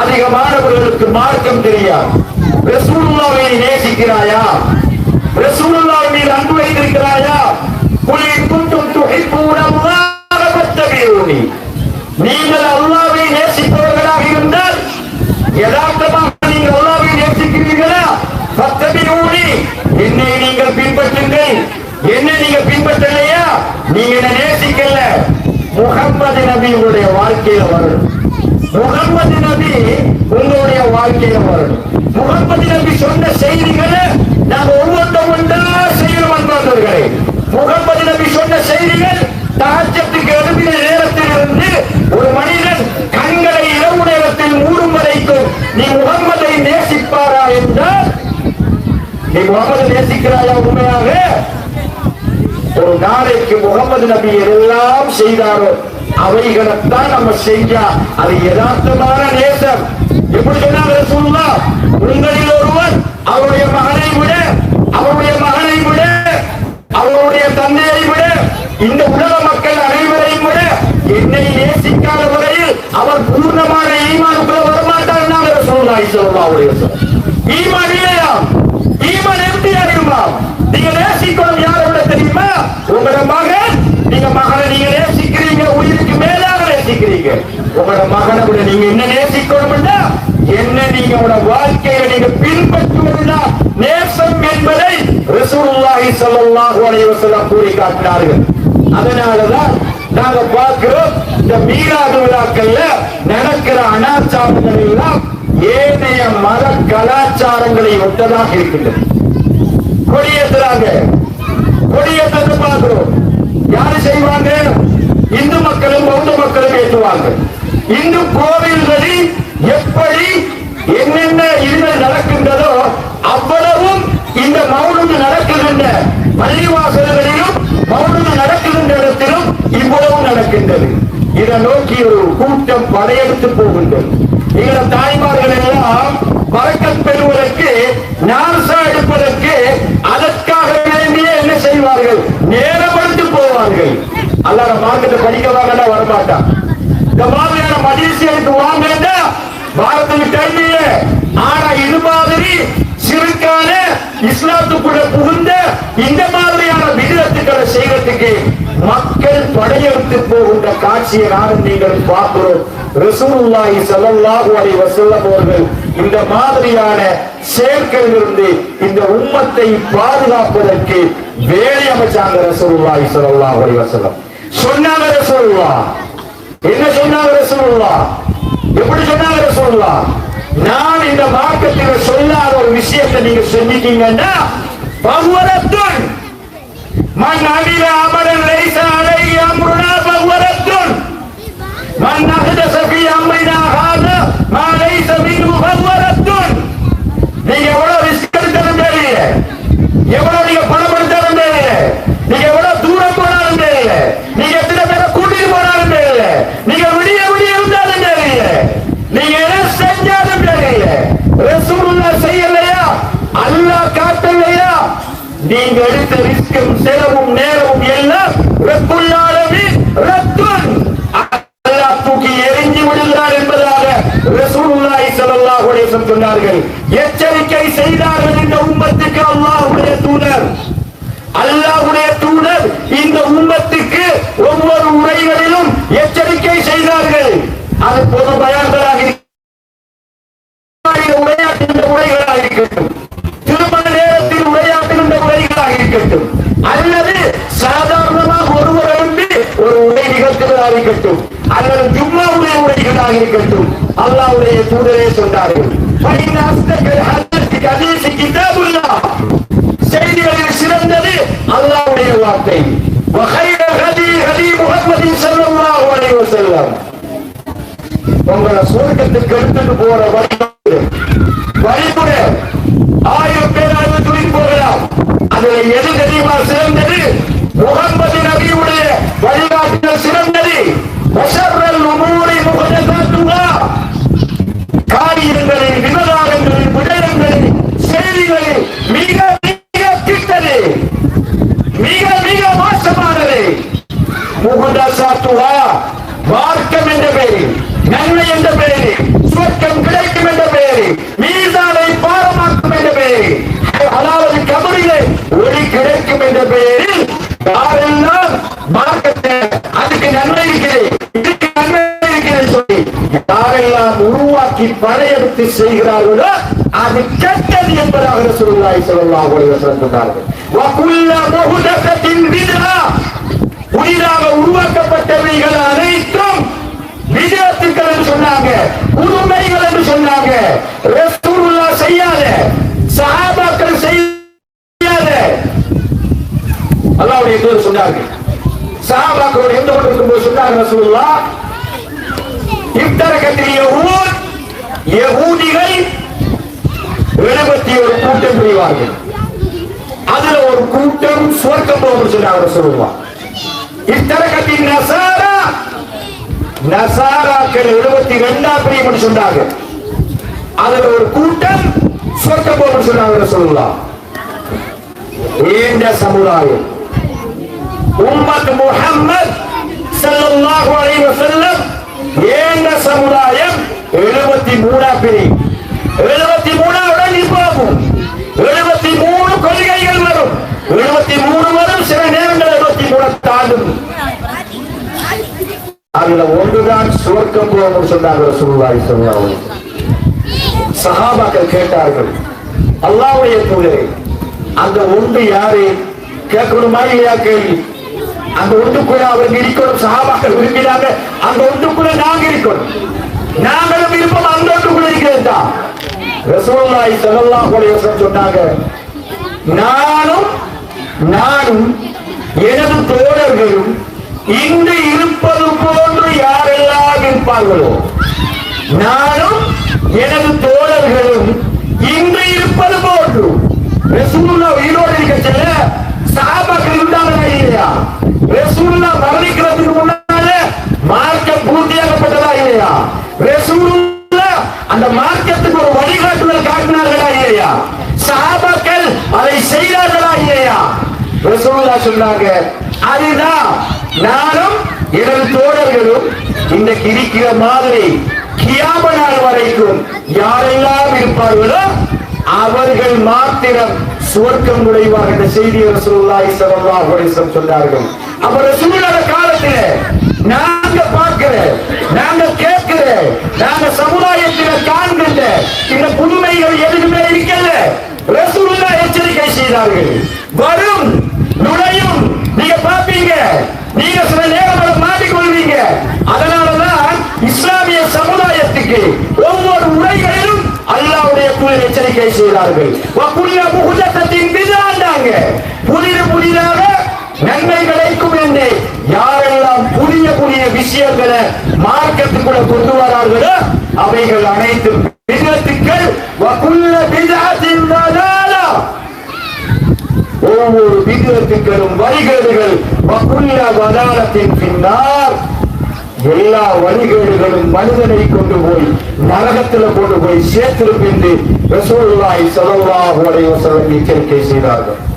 அதிகமானவர்களுக்கு மார்க்கம் தெரியாது. ரசூலுல்லாவை நேசிக்கிறாயா? ரசூலுல்லாஹ் மீது அன்பு வைத்திருக்கிறாயா? குலி குண்டும் துஹிப்பூன அல்லாஹ் நீங்கள் அல்லாவை நேசிப்பவர்களாக இருந்தால் யதார்த்தமாக நீங்கள் அல்லாவை நேசிக்கிறீர்களா? ஃபத்தபியூனி. என்னை நீங்கள் பின்பற்றுங்கள். என்ன நீங்க பின்பற்றலையா? நீங்க என்ன நேசிக்கல. முகம்மது நபி உங்களுடைய வாழ்க்கையில வரணும் முகம்மது நபி உங்களுடைய வாழ்க்கையில வரணும். முகம்மது நபி சொன்ன செய்திகளை நாங்க ஒவ்வொன்றும் ஒன்றா செய்யணும் அன்பார்ந்தவர்களே. முகம்மது நபி சொன்ன செய்திகள் தாஜத்துக்கு எழுப்பின நேரத்தில் இருந்து ஒரு மனிதன் கண்களை இரவு நேரத்தில் மூடும் வரைக்கும் நீ முகம்மதை நேசிப்பாரா என்றால் நீ முகமது நேசிக்கிறாயா உண்மையாக? ஒரு நாளைக்கு முகமது நபி எல்லாம் செய்தாரோ அவைகளைத்தான் நம்ம செஞ்சா அது யதார்த்தமான நேசம். எப்படி சொன்னாங்க ரசூலுல்லா? உங்களில் ஒருவர் அவருடைய மகனை விட அவருடைய மகனை விட அவருடைய தந்தையை விட இந்த உலக மக்கள் அனைவரையும் விட என்னை நேசிக்காத வரையில் அவர் பூர்ணமான ஈமானுக்குள்ள வரமாட்டார் நாங்கள் ரசூலுல்லாஹி ஸல்லல்லாஹு அவருடைய ஈமான் இல்லையா? ஈமான் எப்படி அறியுமா? நீங்க நேசிக்கணும் யாரோட தெரியுமா? உங்களோட மகன் நீங்க மகனை நீங்க நேசிக்கிறீங்க உயிருக்கு மேலாக நேசிக்கிறீங்க உங்களோட மகனை கூட நீங்க என்ன நேசிக்கணும்னா என்ன நீங்க உங்களோட வாழ்க்கையை நீங்க பின்பற்றுவதுதான் நேசம் என்பதை ரசூலுல்லாஹி ஸல்லல்லாஹு அலைஹி வஸல்லம் கூறி காட்டினார்கள். அதனாலதான் நாங்க பார்க்கிறோம் இந்த மீராது விழாக்கள்ல நடக்கிற அனாச்சாரங்கள் எல்லாம் ஏனைய மத கலாச்சாரங்களை ஒட்டதாக இருக்கின்றது. கொடியேற்றுறாங்க கொடியேற்றது பார்க்கிறோம். யாரு செய்வாங்க? இந்து மக்களும் பௌத்த மக்களும் ஏற்றுவாங்க இந்து கோவில்களில் எப்படி என்னென்ன இதுகள் நடக்கின்றதோ அவ்வளவும் இந்த மௌனம் நடக்கின்ற பள்ளிவாசல்களிலும் மௌனம் நடக்கின்ற இடத்திலும் இவ்வளவு நடக்கின்றது. இதை நோக்கி ஒரு கூட்டம் படையெடுத்து போகின்றது. எங்கள தாய்மார்கள் எல்லாம் பறக்கத் பெறுவதற்கு நாசா எடுப்பதற்கு அதற்காக வேண்டிய என்ன செய்வார்கள்? நேரப்படுத்தி போவார்கள். அல்லாத மார்க்கத்தை படிக்க வரமாட்டான். மலேசியாவுக்கு வாங்கன்னா பாரதிய கல்வியே ஆனா இது மாதிரி சிறுக்கான இஸ்லாத்துக்குள்ள புகுந்த இந்த மாதிரியான விகிதத்துக்களை செய்யறதுக்கு மக்கள் படையெடுத்து போகின்ற காட்சியை நானும் நீங்கள் பார்க்கிறோம். ரசூலுல்லாஹி ஸல்லல்லாஹு அலைஹி வஸல்லம் அவர்கள் இந்த மாதிரியான செயற்கையிலிருந்து இந்த உம்மத்தை பாதுகாப்பதற்கு வேலை அமைச்சாங்க ரசூலுல்லாஹி ஸல்லல்லாஹு அலைஹி வஸல்லம். சொன்னாங்க ரசூலுல்லாஹ். என்ன சொன்னாங்க ரசூலுல்லாஹ் எப்படி சொன்னாங்க ரசூலுல்லாஹ் நான் இந்த மார்க்கத்தில் சொல்லாத ஒரு விஷயத்தை நீங்க சொல்லிட்டீங்கன்னா பகுவரத்துன் மன் அமில அமரன் லைச அலை அம்ருனா பகுவரத்துன் மன் அஹதஸ ஃபீ நீங்க எடுத்த ரிஸ்கும் செலவும் நேரமும் எல்லாம் ரப்புல் ஆலமீன் அல்லாஹ் தூக்கி எரிஞ்சு விடுகிறார் என்பதாக ரசூலுல்லாஹி ஸல்லல்லாஹு அலைஹி வஸல்லம் சொன்னார்கள். எச்சரிக்கை செய்தார்கள் இந்த உம்மத்துக்கு அல்லாஹ்வுடைய தூதர். அல்லாஹ்வுடைய தூதர் இந்த உம்மத்துக்கு ஒவ்வொரு உரைகளிலும் எச்சரிக்கை செய்தார்கள். அது பொது பயான்களாக இருக்க உரையாற்றுகின்ற உரைகளாக இருக்கட்டும் திருமண நேரத்தில் உரையாற்றுகின்ற உரைகளாக இருக்கட்டும் அல்லது சாதாரணமாக ஒருவர் எழுந்து ஒரு உடை நிகழ்த்துவதாக இருக்கட்டும். அல்லது ஜும்மாவுடைய உடைகளாக இருக்கட்டும். அல்லாவுடைய தூதரே சொன்னார்கள். எது தெரியுமா சிறந்தது முகம்மது நபியுடைய வழிகாட்டுதல் சிறந்த வரையறுத்து செய்கிறார்களோ அது கெட்டது என்பதாக ரசூலுல்லாஹி ஸல்லல்லாஹு அலைஹி வஸல்லம் சொன்னார்கள். வகுல்ல முஹதஸத்தின் பித்ஆ புதிதாக உருவாக்கப்பட்டவைகள் அனைத்தும் விஜயத்துக்கள் என்று சொன்னாங்க புதுமைகள் என்று சொன்னாங்க. ரசூலுல்லா செய்யாத சஹாபாக்கள் செய்யாத. அல்லாஹ்வுடைய தூதர் சொன்னார்கள். சஹாபாக்களோடு எந்த கொண்டிருக்கும் இருக்கும்போது சொன்னாங்க ரசூலுல்லா இத்தரகத்தில் யஹூத் யஹூதிகள் எழுபத்தி ஒரு கூட்டம் புரிவார்கள். அதுல ஒரு கூட்டம் சுவர்க்கம் போகும் சொல்லி அவர் சொல்லுவார் இத்தரகத்தின் நசாரா! நசாராக்கள் எழுபத்தி ரெண்டாம் பிரியம் சொன்னாங்க அதுல ஒரு கூட்டம் சொர்க்க போகும் சொல்லி அவர் சொல்லலாம் ஏண்ட சமுதாயம். உம்மத் முஹம்மத் ஸல்லல்லாஹு அலைஹி வஸல்லம். ஏண்ட சமுதாயம். அதுல ஒன்றுதான் சுவர்க்கம் போகும் சொன்னாங்க ரசூலுல்லாஹி ஸல்லல்லாஹு சகாபாக்கள் கேட்டார்கள் அல்லாவுடைய தூதரே அந்த ஒன்று யாரு? கேட்கணுமா இல்லையா கேள்வி? அந்த ஒன்றுக்குள்ள அவங்க இருக்கணும் சகாபாக்கள் விரும்பினாங்க அந்த ஒன்றுக்குள்ள நாங்க இருக்கணும். நாங்களும் இருப்போம் அந்த ஒன்றுக்குள்ள இருக்கிறதா ரசோல்லாய் சகல்லா ஸல்லல்லாஹு சொன்னாங்க நானும் நானும் எனது தோழர்களும் இங்கு இருப்பது போன்று யாரெல்லாம் இருப்பார்களோ நானும் எனது தோழர்களும் இன்று இருப்பது போன்று. ரசூலுல்லா உயிரோடு இருக்க செல்ல சாபாக்கள் இருந்தாங்களா இல்லையா? ரசூலுல்லா மரணிக்கிறதுக்கு முன்னால மார்க்கம் பூர்த்தியாகப்பட்டதா இல்லையா? ரசூலுல்லா அந்த மார்க்கத்துக்கு ஒரு வழிகாட்டுதல் காட்டினார்களா இல்லையா? சாபாக்கள் அதை செய்தார்களா இல்லையா? ரசூலுல்லா சொன்னாங்க அதுதான் நானும் எனது தோழர்களும் இன்னைக்கு இருக்கிற மாதிரி கியாம நாள் வரைக்கும் யாரெல்லாம் இருப்பார்களோ அவர்கள் மாத்திரம் சுவர்க்கம் நுழைவார் என்ற செய்தி ரசூலுல்லாஹி ஸல்லல்லாஹு அலைஹி வஸல்லம் சொன்னார்கள். அப்ப ரசூலுல்லாஹ் காலத்துல நாங்க பார்க்கிற நாங்க கேட்கிற நாங்க சமுதாயத்தில காண்கின்ற இந்த புதுமைகள் எதுவுமே இருக்கல ரசூலுல்லாஹ் எச்சரிக்கை செய்தார்கள். வரும் நுழையும் நீங்க பாப்பீங்க நீங்க சில நேரம் அதை மாட்டிக்கொள்வீங்க அதனாலதான் இஸ்லாமிய சமுதாயத்துக்கு ஒவ்வொரு உரைகளிலும் அல்லாவுடைய தூதர் எச்சரிக்கை செய்தார்கள் வக்குல்ல முகுதத்தின் புதிது புதிதாக நன்மை கிடைக்கும் என்று யாரெல்லாம் புதிய புதிய விஷயங்களை மார்க்கத்துக்குள்ள கொண்டு வரார்களோ அவைகள் அனைத்தும் விதத்துக்கள். வக்குல்ல ஒவ்வொரு விகிதத்துக்களும் வழிகேடுகள் வகுல்ல வதாரத்தின் பின்னால் எல்லா வழிகேடுகளும் மனிதனை கொண்டு போய் நரகத்தில் கொண்டு போய் சேர்த்திருக்கும் ரசூல்லாய் ரசூலுல்லாஹி ஸல்லல்லாஹு எச்சரிக்கை செய்தார்கள்.